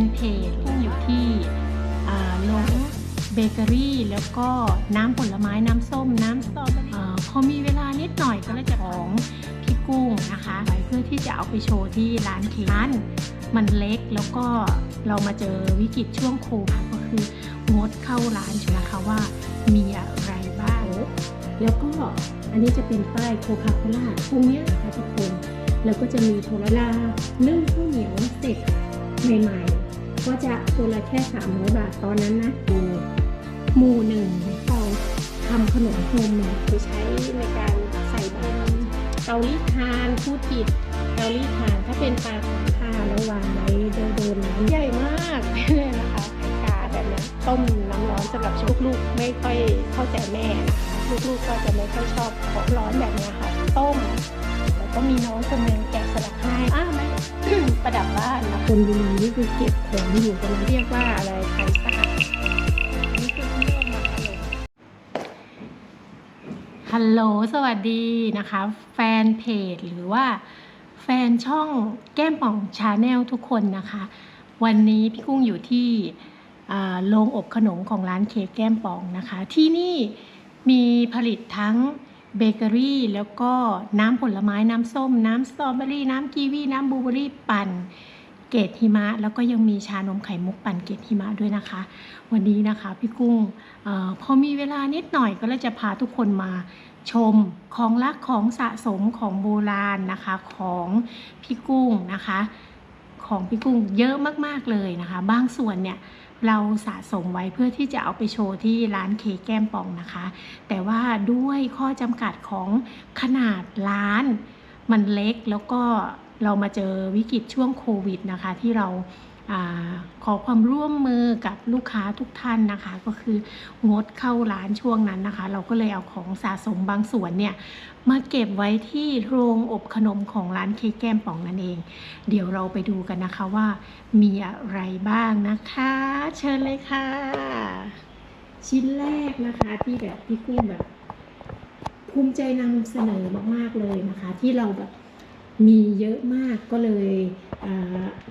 นเพจที่อยู่ที่อ่าลงเบเกอรี่แล้วก็น้ำผลไม้น้ำส้มน้ำสตรอเบอรี่าพอมีเวลานิดหน่อยก็เลยจะของพี่กุ้งนะคะไว้เพื่อที่จะเอาไปโชว์ที่ร้านเค้กร้านมันเล็กแล้วก็เรามาเจอวิกฤตช่วงโควิดก็คืองดเข้าร้านช่ไหมคะว่ามีอะไรบ้าง แล้วก็อันนี้จะเป็นป้ายโคคาโคล่าพวกนี้นะคะทุกคนแล้วก็จะมีโทรลานึ่งข้าวเหนียวเสร็จใหม่ๆ ก็จะตัวละแค่300บาทตอนนั้นนะหมู่หมู่หนึ่งเราทำขนมโฮมเมดไปใช้ในการใส่บนเตารีดทานพูดผิดเตารีดทานถ้าเป็นปลาของข้าวแล้ววางไว้โดนโดนน้ำใหญ่มากเลยนะคะกาแบบนั้ต้มน้ำร้อนสำหรับลูกๆไม่ค่อยเข้าใจแม่นะคะลูกๆก็จะไม่ค่อยชอบของร้อนแบบนี้ค่ะ ต้ม ก็มีน้องคนหนึงแกะสลักให้อ้าไม่ประดับบ้านนะคนบุรีนี่คือเก็บของอยู่กันเรียกว่าอะไรไทยสะอาดนี่คือที่เรียกมาขนมฮัลโหลสวัสดีนะคะ แฟนเพจหรือว่าแฟนช่องแก้มป่องชาแนลทุกคนนะคะ วันนี้พี่กุ้งอยู่ที่อ่าโรงอบขนมของร้านเค้กแก้มป่องนะคะ ที่นี่มีผลิตทั้ง เบเกอรี่ แล้วก็น้ำผลไม้น้ำส้ม น้ำสตรอเบอรี่ น้ำกีวี น้ำบลูเบอรี่ปั่นเกล็ดหิมะ แล้วก็ยังมีชานมไข่มุกปั่นเกล็ดหิมะด้วยนะคะ วันนี้นะคะพี่กุ้งเออพอมีเวลานิดหน่อยก็เลยจะพาทุกคนมาชมของรักของสะสมของโบราณนะคะของพี่กุ้งนะคะ ของพี่กุ้งเยอะมากๆเลยนะคะ บางส่วนเนี่ยเราสะสมไว้เพื่อที่จะเอาไปโชว์ที่ร้านเค้กแก้มป่องนะคะ แต่ว่าด้วยข้อจำกัดของขนาดร้านมันเล็กแล้วก็เรามาเจอวิกฤตช่วงโควิดนะคะที่เราอา ขอความร่วมมือกับลูกค้าทุกท่านนะคะ ก็คืองดเข้าร้านช่วงนั้นนะคะ เราก็เลยเอาของสะสมบางส่วนเนี่ยมาเก็บไว้ที่โรงอบขนมของร้านเค้กแก้มป่องนั่นเอง เดี๋ยวเราไปดูกันนะคะว่ามีอะไรบ้างนะคะ เชิญเลยค่ะ ชิ้นแรกนะคะที่แบบพี่กุ้งแบบ ภูมิใจนำเสนอมากๆเลยนะคะ ที่เราแบบมีเยอะมากก็เลย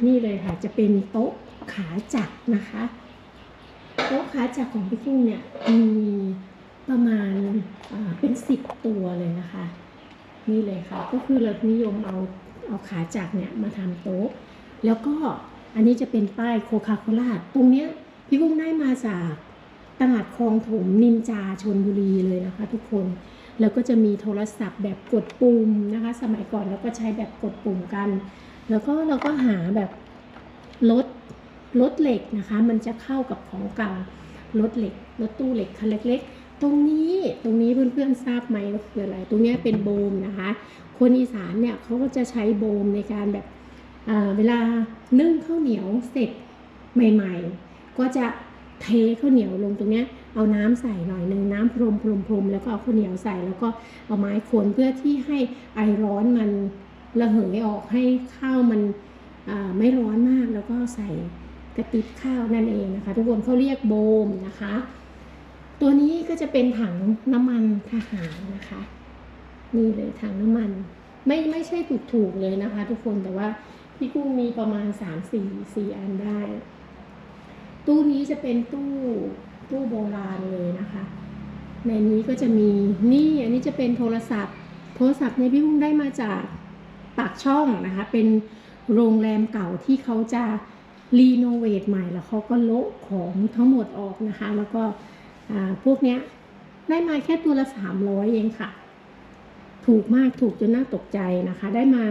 นี่เลยค่ะจะเป็นโต๊ะขาจักรนะคะ โต๊ะขาจักรของพี่กุ้งเนี่ยมีประมาณเป็นสิบตัวเลยนะคะ นี่เลยค่ะ ก็คือเรานิยมเอาเอาขาจักรเนี่ยมาทำโต๊ะ แล้วก็อันนี้จะเป็นป้ายโคคาโคล่าตรงเนี้ยพี่กุ้งได้มาจากตลาดคลองถมนินจาชนบุรีเลยนะคะทุกคน แล้วก็จะมีโทรศัพท์แบบกดปุ่มนะคะ สมัยก่อนเราก็ใช้แบบกดปุ่มกัน แล้วก็เราก็หาแบบรถรถเหล็กนะคะ มันจะเข้ากับของเก่ารถเหล็กรถตู้เหล็กคันเล็กๆ ตรงนี้ตรงนี้เพื่อนๆทราบไหมว่าคืออะไร ตรงนี้เป็นโบมนะคะ คนอีสานเนี่ยเขาก็จะใช้โบมในการแบบเวลานึ่งข้าวเหนียวเสร็จใหม่ ๆ ก็จะเทข้าวเหนียวลงตรงนี้เอาน้ำใส่หน่อยหนึ่งน้ำพรมพรมพรมแล้วก็เอาข้าวเหนียวใส่แล้วก็เอาไม้คนเพื่อที่ให้ไอร้อนมัน ระเหยออกให้ข้าวมันไม่ร้อนมากแล้วก็ใส่กระติบข้าวนั่นเองนะคะ ทุกคนเขาเรียกโบมนะคะ ตัวนี้ก็จะเป็นถังน้ำมันทหารนะคะนี่เลยถังน้ำมัน ไม่ไม่ใช่ถูกๆเลยนะคะ ทุกคนแต่ว่าพี่กุ้งมีประมาณ3 4 4อันได้ ตู้นี้จะเป็นตู้ตู้โบราณเลยนะคะ ในนี้ก็จะมีนี่อันนี้จะเป็นโทรศัพท์ โทรศัพท์เนี่ยพี่พุ่งได้มาจาก ปากช่องนะคะ เป็นโรงแรมเก่าที่เขาจะรีโนเวทใหม่แล้วเขาก็โละของทั้งหมดออกนะคะ แล้วก็พวกเนี้ยได้มาแค่ตัวละ300เองค่ะ ถูกมากถูกจนน่าตกใจนะคะ ได้มา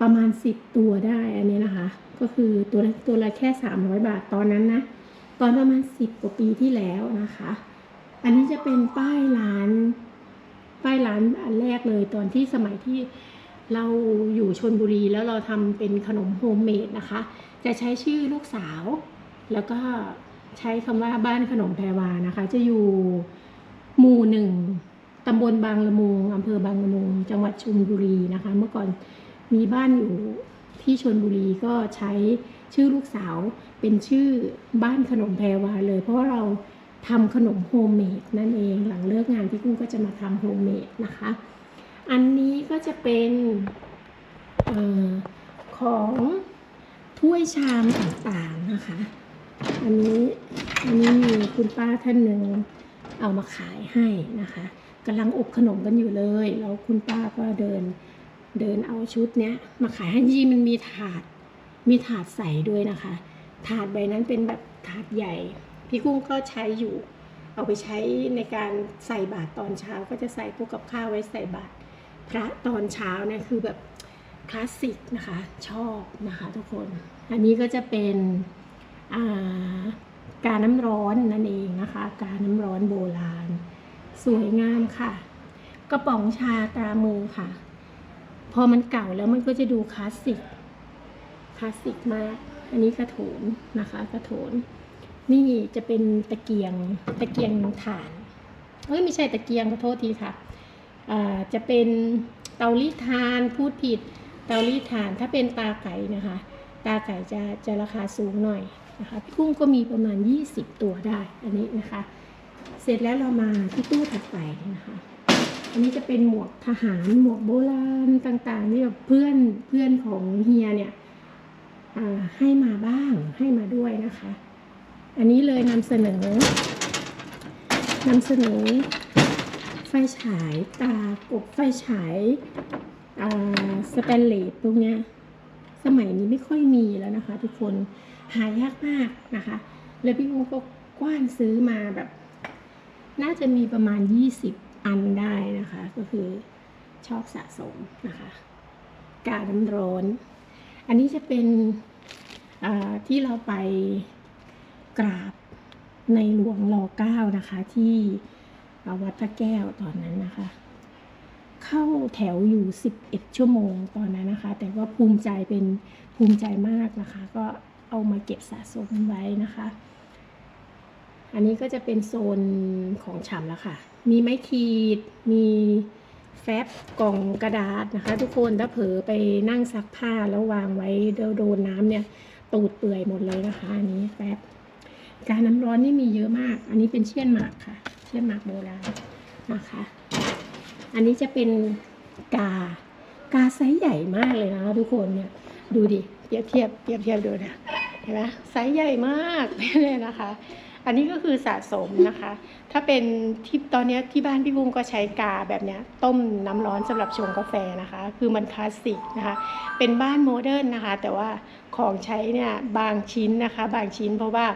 ประมาณ10ตัวได้อันนี้นะคะ ก็คือตัวตัวละแค่300บาทตอนนั้นนะ ตอนประมาณ10กว่าปีที่แล้วนะคะ อันนี้จะเป็นป้ายร้าน ป้ายร้านอันแรกเลยตอนที่สมัยที่ เราอยู่ชนบุรีแล้วเราทำเป็นขนมโฮมเมดนะคะ จะใช้ชื่อลูกสาว แล้วก็ใช้คำว่าบ้านขนมแพรวานะคะ จะอยู่หมู่หนึ่งตำบลบางละมุงอำเภอบางละมุงจังหวัดชลบุรีนะคะ เมื่อก่อนมีบ้านอยู่ที่ชนบุรีก็ใช้ชื่อลูกสาวเป็นชื่อบ้านขนมแพรวาเลย เพราะาเราทำขนมโฮมเมดนั่นเองหลังเลิกงานพี่กุ้งก็จะมาทำโฮมเมดนะคะ อันนี้ก็จะเป็นออของถ้วยชามต่างๆนะคะ อันนี้อันนี้มีคุณป้าท่านหนึ่งเอามาขายให้นะคะกำลังอบขนมกันอยู่เลย แล้วคุณป้าก็เดินเดินเอาชุดเนี้ยมาขายให้ยีมันมีถาดมีถาดใส่ด้วยนะคะ ถาดใบนั้นเป็นแบบถาดใหญ่ พี่กุ้งก็ใช้อยู่ เอาไปใช้ในการใส่บาตรตอนเช้าก็จะใส่พวกกับข้าวไว้ใส่บาตร พระตอนเช้าเนี่ยคือแบบคลาสสิกนะคะชอบนะคะทุกคน อันนี้ก็จะเป็นาการน้ำร้อนนั่นเองนะคะ การน้ำร้อนโบราณ สวยงามค่ะ กระป๋องชาตรามือค่ะ พอมันเก่าแล้วมันก็จะดูคลาสสิกคลาสสิกมาก อันนี้กระโถนนะคะ กระโถน นี่จะเป็นตะเกียงตะเกียงถ่านเอ้ยไม่ใช่ตะเกียงขอโทษทีค่ะ จะเป็นเตารีทานพูดผิดเตารีทานถ้าเป็นตาไก่นะคะ ตาไก่จะจะราคาสูงหน่อยนะคะพี่กุ้งก็มีประมาณ 20 ตัวได้อันนี้นะคะ เสร็จแล้วเรามาที่ตู้ถัดไปนะคะ อันนี้จะเป็นหมวกทหารหมวกโบราณต่างๆที่แบบเพื่อนเพื่อนของเฮียเนี่ยให้มาบ้างให้มาด้วยนะคะ อันนี้เลยนำเสนอนำเสนอ ฟฉายตากบไฟฉายสแตนเลสตรงเนี้ยสมัยนี้ไม่ค่อยมีแล้วนะคะ ทุกคนหายากมากนะคะ แล้วพี่กุ้งก็กว้านซื้อมาแบบ น่าจะมีประมาณ 20 อันได้นะคะ ก็คือชอบสะสมนะคะ กาน้ำร้อน อันนี้จะเป็นที่เราไปกราบในหลวงรอเก้านะคะที่ วัดพระแก้วตอนนั้นนะคะ เข้าแถวอยู่ 11 ชั่วโมงตอนนั้นนะคะ แต่ว่าภูมิใจเป็นภูมิใจมากนะคะ ก็เอามาเก็บสะสมไว้นะคะ อันนี้ก็จะเป็นโซนของฉ่ำแล้วค่ะ มีไม้ขีด มีแฟบกล่องกระดาษนะคะ ทุกคนถ้าเผลอไปนั่งซักผ้าแล้ววางไว้เดี๋ยวโดนน้ำเนี่ยตูดเปื่อยหมดเลยนะคะ อันนี้แฟบการน้ำร้อนนี่มีเยอะมาก อันนี้เป็นเชี่ยนหมากค่ะ เชี่ยนหมากโบราณนะคะ อันนี้จะเป็นกากาไซส์ใหญ่มากเลยนะทุกคนเนี่ยดูดิเปรียบเทียบเปรียบเทียบดูนะเห็นไหมไซส์ใหญ่มากเลยนะคะ อันนี้ก็คือสะสมนะคะ ถ้าเป็นที่ตอนนี้ที่บ้านพี่บุ้งก็ใช้กาแบบเนี้ยต้มน้ำร้อนสำหรับชงกาแฟนะคะ คือมันคลาสสิกนะคะ เป็นบ้านโมเดิร์นนะคะ แต่ว่าของใช้เนี่ยบางชิ้นนะคะ บางชิ้นเพราะว่า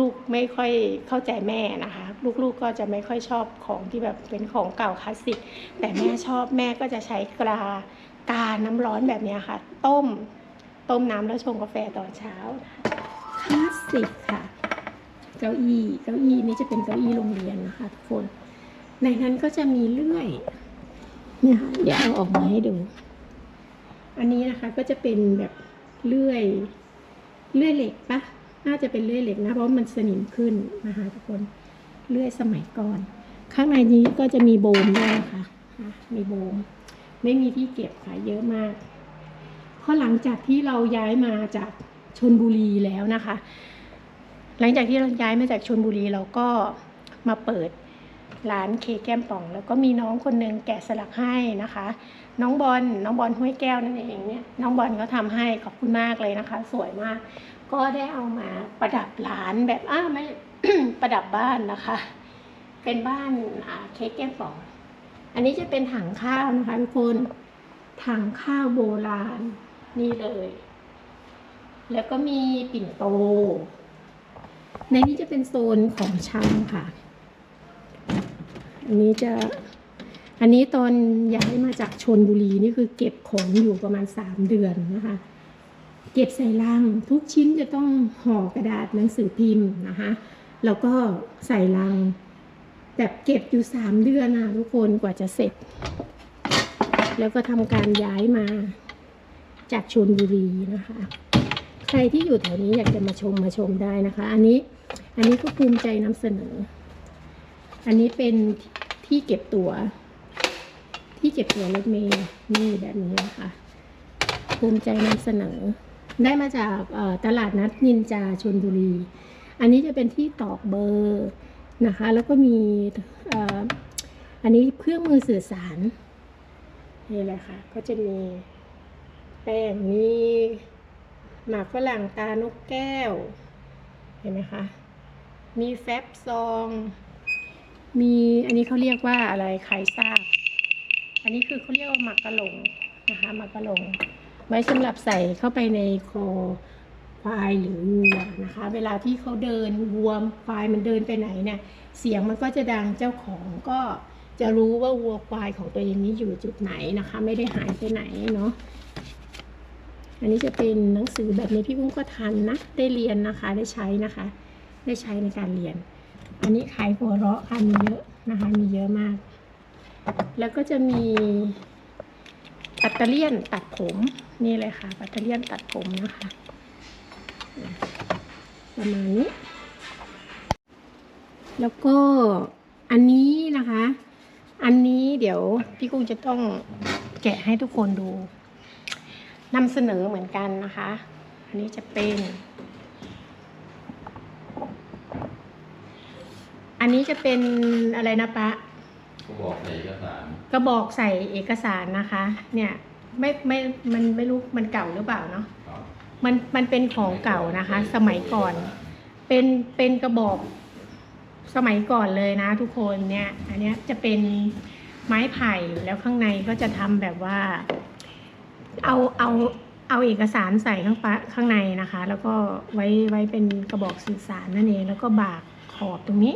ลูกๆไม่ค่อยเข้าใจแม่นะคะ ลูกๆก็จะไม่ค่อยชอบของที่แบบเป็นของเก่าคลาสสิก แต่แม่ชอบแม่ก็จะใช้กากาน้ำร้อนแบบนี้ค่ะ ต้มต้มน้ำแล้วชงกาแฟตอนเช้าคลาสสิกค่ะ เก้าอี้เก้าอี้นี้จะเป็นเก้าอี้โรงเรียนนะคะทุกคน ในนั้นก็จะมีเลื่อยเนี่ยค่ะเดี๋ยวเอาออกมาให้ดู อันนี้นะคะก็จะเป็นแบบเลื่อยเลื่อยเหล็กปะ น่าจะเป็นเลื่อยเหล็กนะ เพราะมันสนิมขึ้นนะคะทุกคนเลื่อยสมัยก่อน ข้างในนี้ก็จะมีโบมด้วยค่ะ มีโบม ไม่มีที่เก็บค่ะเยอะมาก เพราะหลังจากที่เราย้ายมาจากชนบุรีแล้วนะคะ หลังจากที่เราย้ายมาจากชนบุรีเราก็มาเปิดร้านเคแก้มป่อง แล้วก็มีน้องคนหนึ่งแกะสลักให้นะคะ น้องบอลน้องบอลห้วยแก้วนั่นเองเนี่ยน้องบอลเขาทำให้ขอบคุณมากเลยนะคะ สวยมาก ก็ได้เอามาประดับร้านแบบอ้าไม่ประดับบ้านนะคะ เป็นบ้านเค้กแก้มป่องอันนี้จะเป็นถังข้าวนะคะทุกคนถังข้าวโบราณนี่เลย แล้วก็มีปิ่นโต ในนี้จะเป็นโซนของชำค่ะ อันนี้จะ อันนี้ตอนย้ายมาจากชนบุรีนี่คือเก็บของอยู่ประมาณสามเดือนนะคะ เก็บใส่ลัง ทุกชิ้นจะต้องห่อกระดาษหนังสือพิมพ์นะคะแล้วก็ใส่ลังแบบเก็บอยู่สามเดือนนะทุกคนกว่าจะเสร็จ แล้วก็ทำการย้ายมาจากชนบุรีนะคะ ใครที่อยู่แถวนี้อยากจะมาชมมาชมได้นะคะ อันนี้อันนี้ก็ภูมิใจนำเสนอ อันนี้เป็นที่เก็บตัว๋วที่เก็บตั๋วรถเมล์นี่แบบนี้นะคะ ภูมิใจนำเสนอ ได้มาจากตลาดนัดนินจาชนบุรี อันนี้จะเป็นที่ตอกเบอร์นะคะ แล้วก็มีอันนี้เครื่องมือสื่อสารนี่แหละค่ะ ก็จะมีแป้งมีหมากฝรั่งตานกแก้ว เห็นไหมคะ มีแฟบซอง มีอันนี้เขาเรียกว่าอะไรใครทราบอันนี้คือเขาเรียกว่าหมากกะหลงนะคะหมากกะหลง ไว้สำหรับใส่เข้าไปในคอควายหรือวัวนะคะ เวลาที่เขาเดินวัวควายมันเดินไปไหนเนี่ย เสียงมันก็จะดังเจ้าของก็จะรู้ว่าวัวควายของตัวเองนี้อยู่จุดไหนนะคะ ไม่ได้หายไปไหนเนาะอันนี้จะเป็นหนังสือแบบนี้พี่กุ้งก็ทันนะ ได้เรียนนะคะ ได้ใช้นะคะ ได้ใช้ในการเรียน อันนี้ขายหัวเราะค่ะมีเยอะนะคะ มีเยอะมาก แล้วก็จะมี ปัตเตอร์เลียนตัดผมนี่เลยค่ะ ปัตเตอร์เลียนตัดผมนะคะประมาณนี้ แล้วก็อันนี้นะคะ อันนี้เดี๋ยวพี่กุ้งจะต้องแกะให้ทุกคนดูนำเสนอเหมือนกันนะคะ อันนี้จะเป็น อันนี้จะเป็นอะไรนะปะก็บอกในเอกสาร กระบอกใส่เอกสารนะคะ เนี่ยไม่ไม่มันไม่รู้มันเก่าหรือเปล่าเนาะมันมันเป็นของเก่านะคะ สมัยก่อน เป็นเป็นกระบอกสมัยก่อนเลยนะ ทุกคนเนี่ย อันนี้จะเป็นไม้ไผ่แล้วข้างในก็จะทำแบบว่า เอาเอาเอาเอกสารใส่ข้างปะข้างในนะคะ แล้วก็ไว้ไว้เป็นกระบอกสื่อสารนั่นเอง แล้วก็บากขอบตรงนี้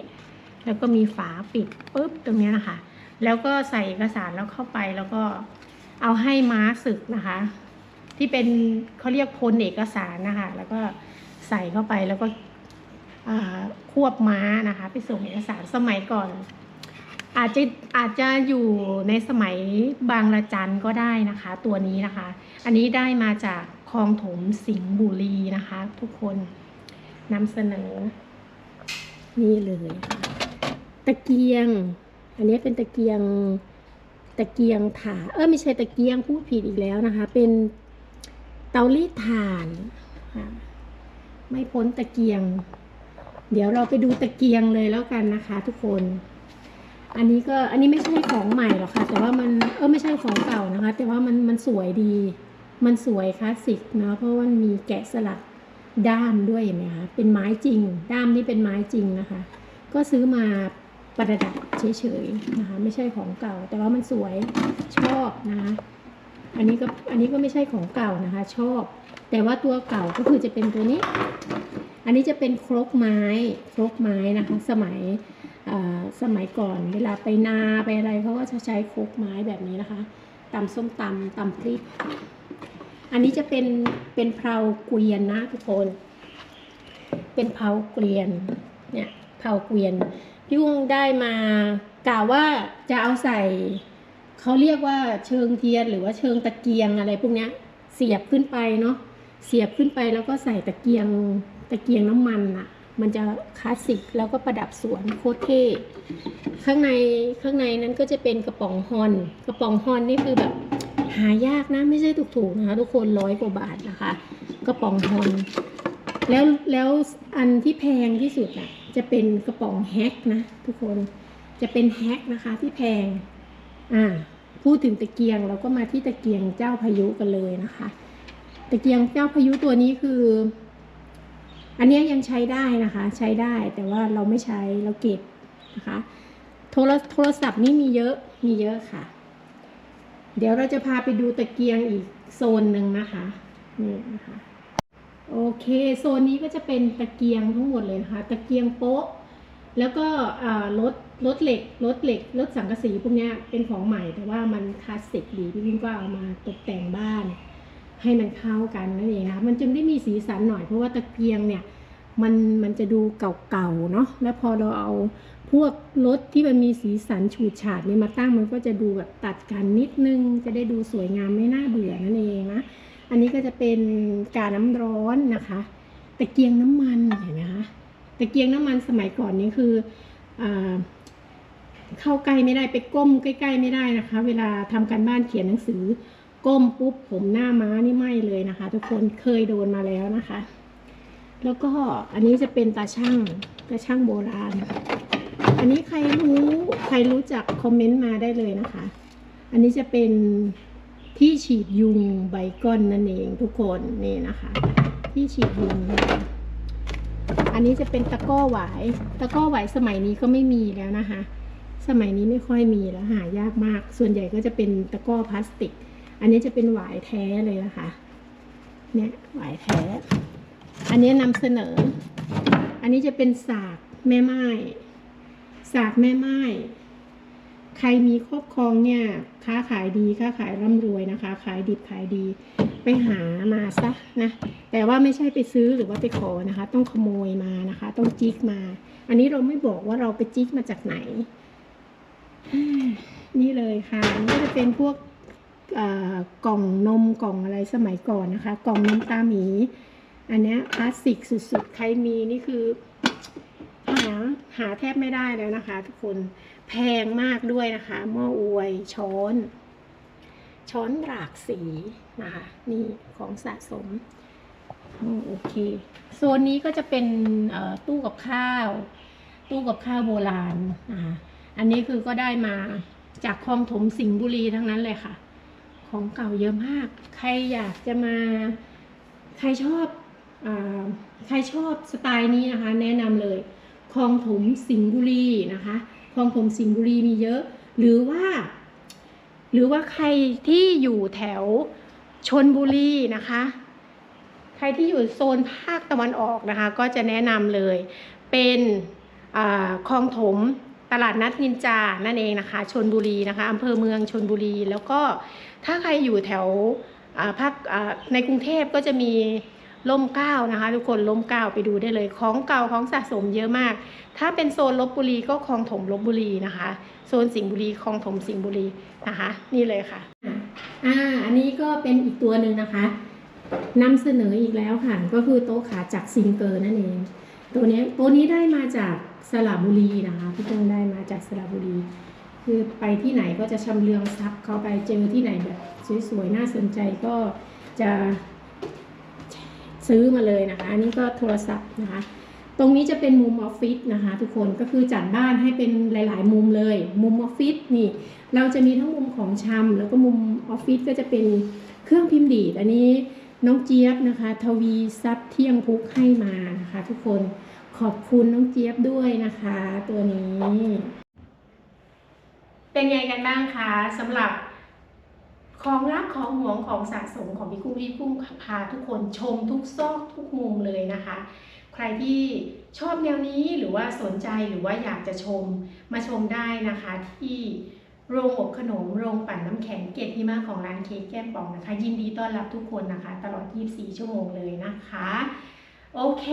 แล้วก็มีฝาปิดปุ๊บตรงนี้นะคะ แล้วก็ใส่เอกสารแล้วเข้าไปแล้วก็เอาให้ม้าศึกนะคะ ที่เป็นเขาเรียกพลเอกสารนะคะ แล้วก็ใส่เข้าไปแล้วก็ควบม้านะคะ ไปส่งเอกสารสมัยก่อน อาจจะอาจจะอยู่ในสมัยบางละจันก็ได้นะคะ ตัวนี้นะคะ อันนี้ได้มาจากคลองถมสิงห์บุรีนะคะ ทุกคนนำเสนอ นี่เลยตะเกียง อันนี้เป็นตะเกียงตะเกียงถ่านเออไม่ใช่ตะเกียงพูดผิดอีกแล้วนะคะ เป็นเตารีดถ่านค่ะไม่พ้นตะเกียง เดี๋ยวเราไปดูตะเกียงเลยแล้วกันนะคะ ทุกคน อันนี้ก็อันนี้ไม่ใช่ของใหม่หรอกค่ะ แต่ว่ามันเออไม่ใช่ของเก่านะคะ แต่ว่ามันมันสวยดี มันสวยคลาสสิกเนาะเพราะว่ามันมีแกะสลักด้ามด้วยเห็นไหมคะเป็นไม้จริง ด้ามนี่เป็นไม้จริงนะคะ ก็ซื้อมา ประดับเฉยๆนะคะไม่ใช่ของเก่า แต่ว่ามันสวยชอบนะคะอันนี้ก็อันนี้ก็ไม่ใช่ของเก่านะคะ ชอบ แต่ว่าตัวเก่าก็คือจะเป็นตัวนี้ อันนี้จะเป็นครกไม้ครกไม้นะคะ สมัยสมัยก่อนเวลาไปนาไปอะไรเขาก็จะใช้ครกไม้แบบนี้นะคะตำส้มตำตำพริก อันนี้จะเป็นเป็นเพราเกวียนนะทุกคน เป็นเพราเกวียนเนี่ยเพราเกวียน พี่กุ้งได้มากล่าวว่าจะเอาใส่เขาเรียกว่าเชิงเทียนหรือว่าเชิงตะเกียงอะไรพวกเนี้ยเสียบขึ้นไปเนาะเสียบขึ้นไปแล้วก็ใส่ตะเกียงตะเกียงน้ำมันอะมันจะคลาสสิกแล้วก็ประดับสวนโคตรเท่ข้างในข้างในนั้นก็จะเป็นกระป๋องฮอน กระป๋องฮอนนี่คือแบบหายากนะไม่ใช่ถูกๆนะคะทุกคนร้อยกว่าบาทนะคะ กระป๋องฮอน แล้วแล้วอันที่แพงที่สุดน่ะจะเป็นกระป๋องแฮกนะทุกคนจะเป็นแฮกนะคะที่แพงอ่าพูดถึงตะเกียงเราก็มาที่ตะเกียงเจ้าพายุกันเลยนะคะ ตะเกียงเจ้าพายุตัวนี้คือ อันนี้ยยังใช้ได้นะคะ ใช้ได้แต่ว่าเราไม่ใช้เราเก็บนะคะโทรโทรศัพท์นี่มีเยอะมีเยอะค่ะ เดี๋ยวเราจะพาไปดูตะเกียงอีกโซนหนึ่งนะคะนี่นะคะ โอเค โซนนี้ก็จะเป็นตะเกียงทั้งหมดเลยนะคะ ตะเกียงโป๊ะ แล้วก็รถรถเหล็กรถเหล็กรถสังกะสีพวกนี้เป็นของใหม่แต่ว่ามันคลาสสิกดีพี่วิ่งก็เอามาตกแต่งบ้าน ให้มันเข้ากันนั่นเองนะคะมันจึงได้มีสีสันหน่อยเพราะว่าตะเกียงเนี่ยมันมันจะดูเก่าๆเนาะแล้วพอเราเอาพวกรถที่มันมีสีสันฉูดฉาดเนี่ยมาตั้งมันก็จะดูแบบตัดกันนิดนึง จะได้ดูสวยงามไม่น่าเบื่อนั่นเองนะ อันนี้ก็จะเป็นกาน้ำร้อนนะคะตะเกียงน้ำมันเห็นไหมคะตะเกียงน้ำมันสมัยก่อนนี้คืออเข้าใกล้ไม่ได้ไปก้มใกล้ ๆ ไม่ได้นะคะ เวลาทำการบ้านเขียนหนังสือ ก้มปุ๊บผมหน้าม้านี่ไหมเลยนะคะ ทุกคนเคยโดนมาแล้วนะคะ แล้วก็อันนี้จะเป็นตาช่างตาช่างโบราณ อันนี้ใครรู้ใครรู้จักคอมเมนต์มาได้เลยนะคะ อันนี้จะเป็น ที่ฉีดยุงใบก้อนนั่นเองทุกคนนี่นะคะ ที่ฉีดยุงอันนี้จะเป็นตะก้อหวาย ตะก้อหวายสมัยนี้ก็ไม่มีแล้วนะคะ สมัยนี้ไม่ค่อยมีแล้วหายากมาก ส่วนใหญ่ก็จะเป็นตะก้อพลาสติก อันนี้จะเป็นหวายแท้เลยนะคะ เนี่ยหวายแท้ อันนี้นำเสนอ อันนี้จะเป็นสากแม่ไม้สากแม่ไม้ ใครมีครอบครองเนี่ยค้าขายดีค้าขายร่ำรวยนะคะ ขายดิบขายดี ไปหามาซะนะ แต่ว่าไม่ใช่ไปซื้อหรือว่าไปขอนะคะ ต้องขโมยมานะคะ ต้องจิกมา อันนี้เราไม่บอกว่าเราไปจิกมาจากไหน นี่เลยค่ะนี่ก็จะเป็นพวกกล่องนมกล่องอะไรสมัยก่อนนะคะ กล่องนมตาหมี อันนี้คลาสสิกสุดๆ ใครมีนี่คือหาหาแทบไม่ได้แล้วนะคะ ทุกคน แพงมากด้วยนะคะ หม้ออวยช้อน ช้อนหลากสีนะคะนี่ของสะสมโอเคโซนนี้ก็จะเป็นตู้กับข้าว ตู้กับข้าวโบราณนะคะอันนี้คือก็ได้มาจากคลองถมสิงห์บุรีทั้งนั้นเลยค่ะ ของเก่าเยอะมาก ใครอยากจะมา ใครชอบอใครชอบสไตล์นี้นะคะ แนะนำเลยคลองถมสิงห์บุรีนะคะ คลองถมสิงห์บุรีมีเยอะ หรือว่า หรือว่าใครที่อยู่แถวชนบุรีนะคะ ใครที่อยู่โซนภาคตะวันออกนะคะ ก็จะแนะนำเลย เป็นคลองถมตลาดนัดนินจา นั่นเองนะคะชนบุรีนะคะอำเภอเมืองชนบุรี แล้วก็ถ้าใครอยู่แถวภาคในกรุงเทพก็จะมี ล่มเก้านะคะ ทุกคนล่มเก้าไปดูได้เลยของเก่าของสะสมเยอะมาก ถ้าเป็นโซนลบบุรีก็คลองถมลบบุรีนะคะ โซนสิงห์บุรีคลองถมสิงห์บุรีนะคะ นี่เลยค่ะอ่าอันนี้ก็เป็นอีกตัวหนึ่งนะคะนำเสนออีกแล้วค่ะ ก็คือโต๊ะขาจากซิงเกอร์นั่นเอง ตัวนี้ตัวนี้ได้มาจากสระบุรีนะคะพี่ต้องได้มาจากสระบุรี คือไปที่ไหนก็จะชำเลืองซับเข้าไปเจอที่ไหนแบบสวยๆน่าสนใจก็จะ ซื้อมาเลยนะคะอันนี้ก็โทรศัพท์นะคะ ตรงนี้จะเป็นมุมออฟฟิศนะคะ ทุกคนก็คือจัดบ้านให้เป็นหลาย ๆ มุมเลย มุมออฟฟิศนี่ เราจะมีทั้งมุมของชำแล้วก็มุมออฟฟิศก็จะเป็นเครื่องพิมพ์ดีด อันนี้น้องเจี๊ยบนะคะ ทวีซับเที่ยงพุกให้มานะคะ ทุกคนขอบคุณน้องเจี๊ยบด้วยนะคะ ตัวนี้ เป็นไงกันบ้างคะสำหรับ ของรักของหวงของสะสมของพี่กุ้งพี่กุ้งพาทุกคนชมทุกซอกทุกมุมเลยนะคะ ใครที่ชอบแนวนี้หรือว่าสนใจหรือว่าอยากจะชมมาชมได้นะคะที่โรงอบขนม โรงปั่นน้ำแข็งเกตที่มาของร้านเค้กแก้มปองนะคะ ยินดีต้อนรับทุกคนนะคะ ตลอด 24 ชั่วโมงเลยนะคะ โอเค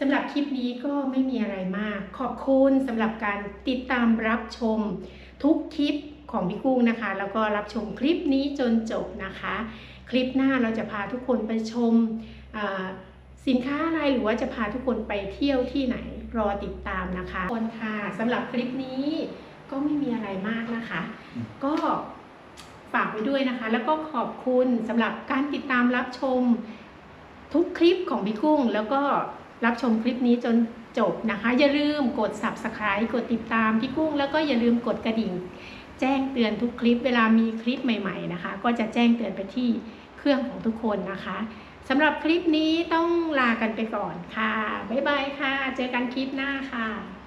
สำหรับคลิปนี้ก็ไม่มีอะไรมาก ขอบคุณสำหรับการติดตามรับชมทุกคลิป ของพี่กุ้งนะคะ แล้วก็รับชมคลิปนี้จนจบนะคะ คลิปหน้าเราจะพาทุกคนไปชมสินค้าอะไรหรือว่าจะพาทุกคนไปเที่ยวที่ไหนรอติดตามนะคะคนค่ะสำหรับคลิปนี้ก็ไม่มีอะไรมากนะคะ ก็ฝากไว้ด้วยนะคะ แล้วก็ขอบคุณสำหรับการติดตามรับชมทุกคลิปของพี่กุ้ง แล้วก็รับชมคลิปนี้จนจบนะคะ อย่าลืมกด subscribe กดติดตามพี่กุ้ง แล้วก็อย่าลืมกดกระดิ่ง แจ้งเตือนทุกคลิป เวลามีคลิปใหม่ ๆนะคะ ก็จะแจ้งเตือนไปที่เครื่องของทุกคนนะคะสำหรับคลิปนี้ต้องลากันไปก่อนค่ะ บ๊ายบายค่ะ เจอกันคลิปหน้าค่ะ